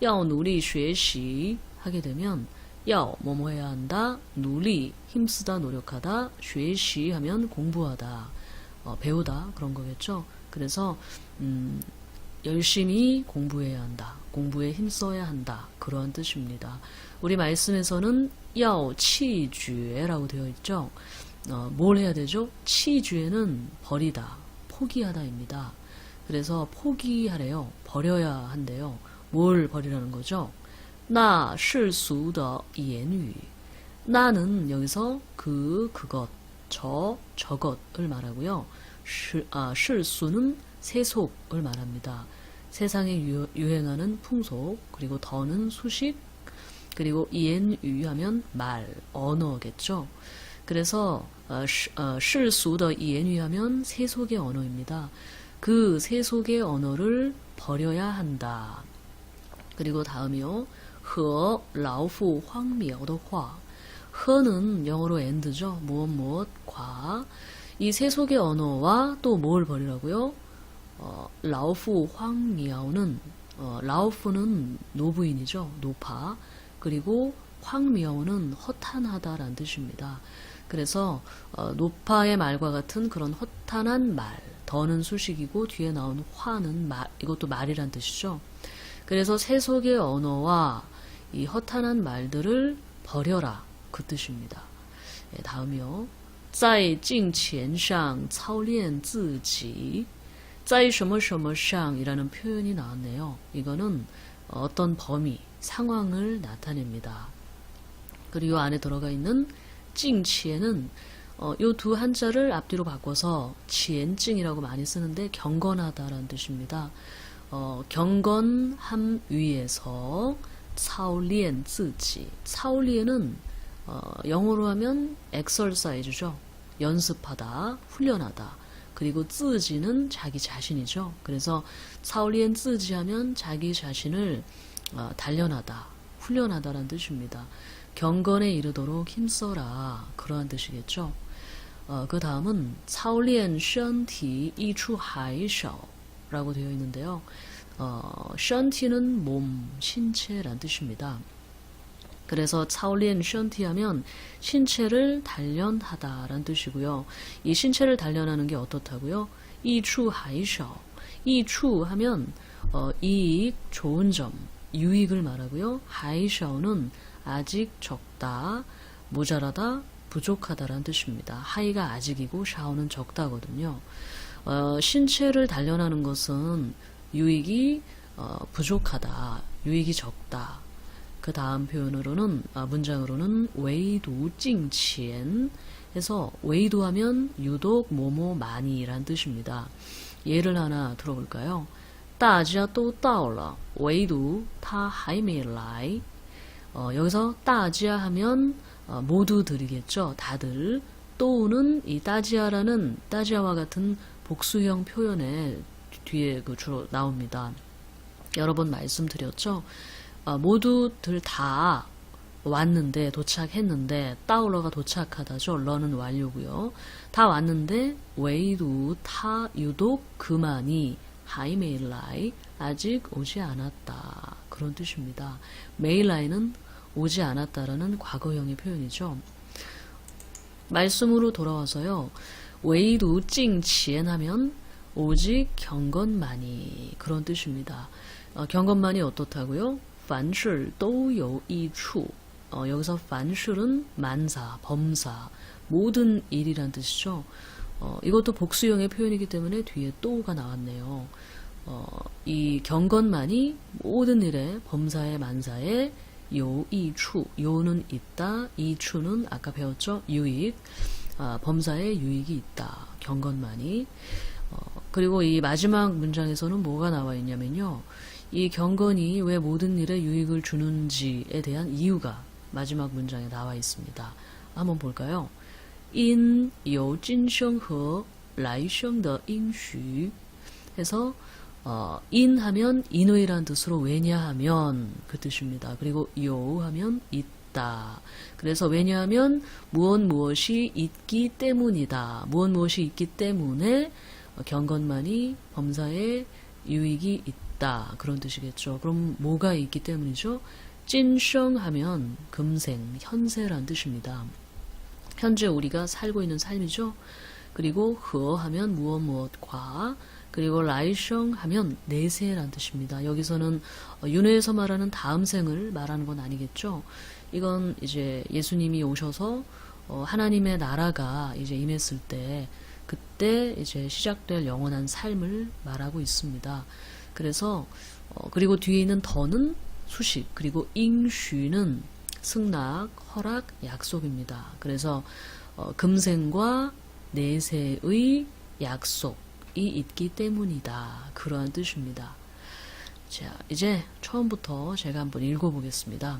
要努力学习 하게 되면 要 뭐뭐 해야 한다, 누리 힘쓰다 노력하다, 学习 하면 공부하다, 어, 배우다 그런 거겠죠. 그래서 음, 열심히 공부해야 한다. 공부에 힘써야 한다. 그러한 뜻입니다. 우리 말씀에서는 야오 치주에라고 되어 있죠. 어, 뭘 해야 되죠? 치주에는 버리다, 포기하다입니다. 그래서 포기하래요. 버려야 한대요. 뭘 버리라는 거죠? 나 실수더 예유 나는 여기서 그 그것 저 저것을 말하고요. 실, 아, 실수는 세속을 말합니다. 세상에 유행하는 풍속 그리고 더는 수식 그리고 이엔유 하면 말 언어겠죠. 그래서 어, 어 실수더 이엔유 하면 세속의 언어입니다. 그 세속의 언어를 버려야 한다. 그리고 다음이요. 허, 라오후, 황미어도화. 허는 영어로 엔드죠. 무엇, 무엇, 과. 이 세 속의 언어와 또 뭘 버리라고요? 어, 라우프, 황미어는, 어, 라우프는 노부인이죠. 노파. 그리고 황미어는 허탄하다라는 뜻입니다. 그래서 어, 노파의 말과 같은 그런 허탄한 말, 더는 수식이고 뒤에 나온 화는 말, 이것도 말이란 뜻이죠. 그래서 세속의 언어와 이 허탄한 말들을 버려라 그 뜻입니다. 예, 다음이요. 在敬虔上操练自己在什么什么上이라는 표현이 나왔네요. 이거는 어떤 범위, 상황을 나타냅니다. 그리고 안에 들어가 있는 찡치에는 어, 이 두 한자를 앞뒤로 바꿔서 지엔증이라고 많이 쓰는데 경건하다라는 뜻입니다. 어, 경건함 위에서 차올리엔 쯔지. 차올리엔은 어, 영어로 하면 exercise죠. 연습하다, 훈련하다. 그리고 쯔지는 자기 자신이죠. 그래서 차올리엔 쯔지 하면 자기 자신을 어, 단련하다, 훈련하다라는 뜻입니다. 경건에 이르도록 힘써라. 그러한 뜻이겠죠. 어, 그 다음은 차올리엔 션티 이추 하이샤오 라고 되어 있는데요. 어, 션티는 몸, 신체란 뜻입니다. 그래서 차올리엔 션티 하면 신체를 단련하다라는 뜻이고요. 이 신체를 단련하는 게 어떻다고요? 이추 하이샤오. 이추 하면 어, 이익, 좋은 점, 유익을 말하고요. 하이샤오는 아직 적다, 모자라다, 부족하다라는 뜻입니다. 하이가 아직이고 샤오는 적다거든요. 어, 신체를 단련하는 것은 유익이 어, 부족하다, 유익이 적다. 그 다음 표현으로는 아, 문장으로는 웨이도 찡치엔 해서 웨이도 하면 유독 뭐뭐 많이란 뜻입니다. 예를 하나 들어볼까요? 大家都到了唯独他还没来 어, 여기서 大家 하면 어, 모두들이겠죠. 다들 또는 이 따지아라는 따지아와 같은 복수형 표현에 뒤에 그 주로 나옵니다. 여러 번 말씀드렸죠. 어, 모두들 다 왔는데 도착했는데 따오러가 도착하다죠. 러는 완료고요. 다 왔는데 웨이도 타 유독 그만이 하이메일라이 아직 오지 않았다. 그런 뜻입니다. 메일라이는 오지 않았다라는 과거형의 표현이죠. 말씀으로 돌아와서요. 웨이두 찡지엔하면 오직 경건만이 그런 뜻입니다. 어, 경건만이 어떻다고요? 반실 또요 이추 어, 여기서 반실은 만사, 범사, 모든 일이란 뜻이죠. 어, 이것도 복수형의 표현이기 때문에 뒤에 또가 나왔네요. 어, 이 경건만이 모든 일에 범사에 만사에 요이추 요는 있다 이추는 아까 배웠죠 유익 아, 범사에 유익이 있다. 경건만이. 어, 그리고 이 마지막 문장에서는 뭐가 나와 있냐면요. 이 경건이 왜 모든 일에 유익을 주는지에 대한 이유가 마지막 문장에 나와 있습니다. 한번 볼까요? 인, 요, 진生和 라이셩더 인슈 해서 어, 인 하면 인의란 뜻으로 왜냐 하면 그 뜻입니다. 그리고 요 하면 있다. 그래서 왜냐하면 무엇 무엇이 있기 때문이다. 무엇 무엇이 있기 때문에 어, 경건만이 범사에 유익이 있다. 그런 뜻이겠죠. 그럼 뭐가 있기 때문이죠? 찐성 하면 금생, 현세란 뜻입니다. 현재 우리가 살고 있는 삶이죠. 그리고 허 하면 무엇 무엇과 그리고 라이셩 하면 내세란 뜻입니다. 여기서는 어, 윤회에서 말하는 다음 생을 말하는 건 아니겠죠. 이건 이제 예수님이 오셔서 어, 하나님의 나라가 이제 임했을 때 그때 이제 시작될 영원한 삶을 말하고 있습니다. 그래서 어, 그리고 뒤에 있는 더는 수식 그리고 잉쉬는 승낙, 허락, 약속입니다. 그래서 어, 금생과 내세의 약속이 있기 때문이다. 그러한 뜻입니다. 자, 이제 처음부터 제가 한번 읽어보겠습니다.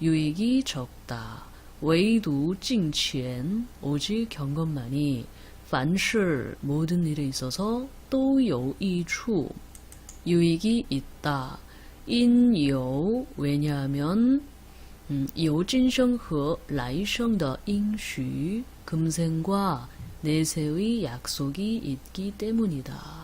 유익이 적다. 唯独敬虔, 오직 경건만이 凡事 모든 일에 있어서 都有益处, 유익이 있다. 因有 왜냐하면 음, 有今生和来生的应许 금생과 내세의 약속이 있기 때문이다.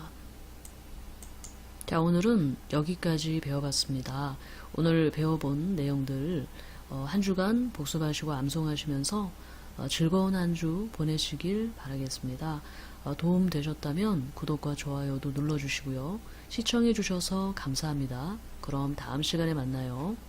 자, 오늘은 여기까지 배워봤습니다. 오늘 배워본 내용들 어, 한 주간 복습하시고 암송하시면서 어, 즐거운 한 주 보내시길 바라겠습니다. 어, 도움 되셨다면 구독과 좋아요도 눌러주시고요. 시청해주셔서 감사합니다. 그럼 다음 시간에 만나요.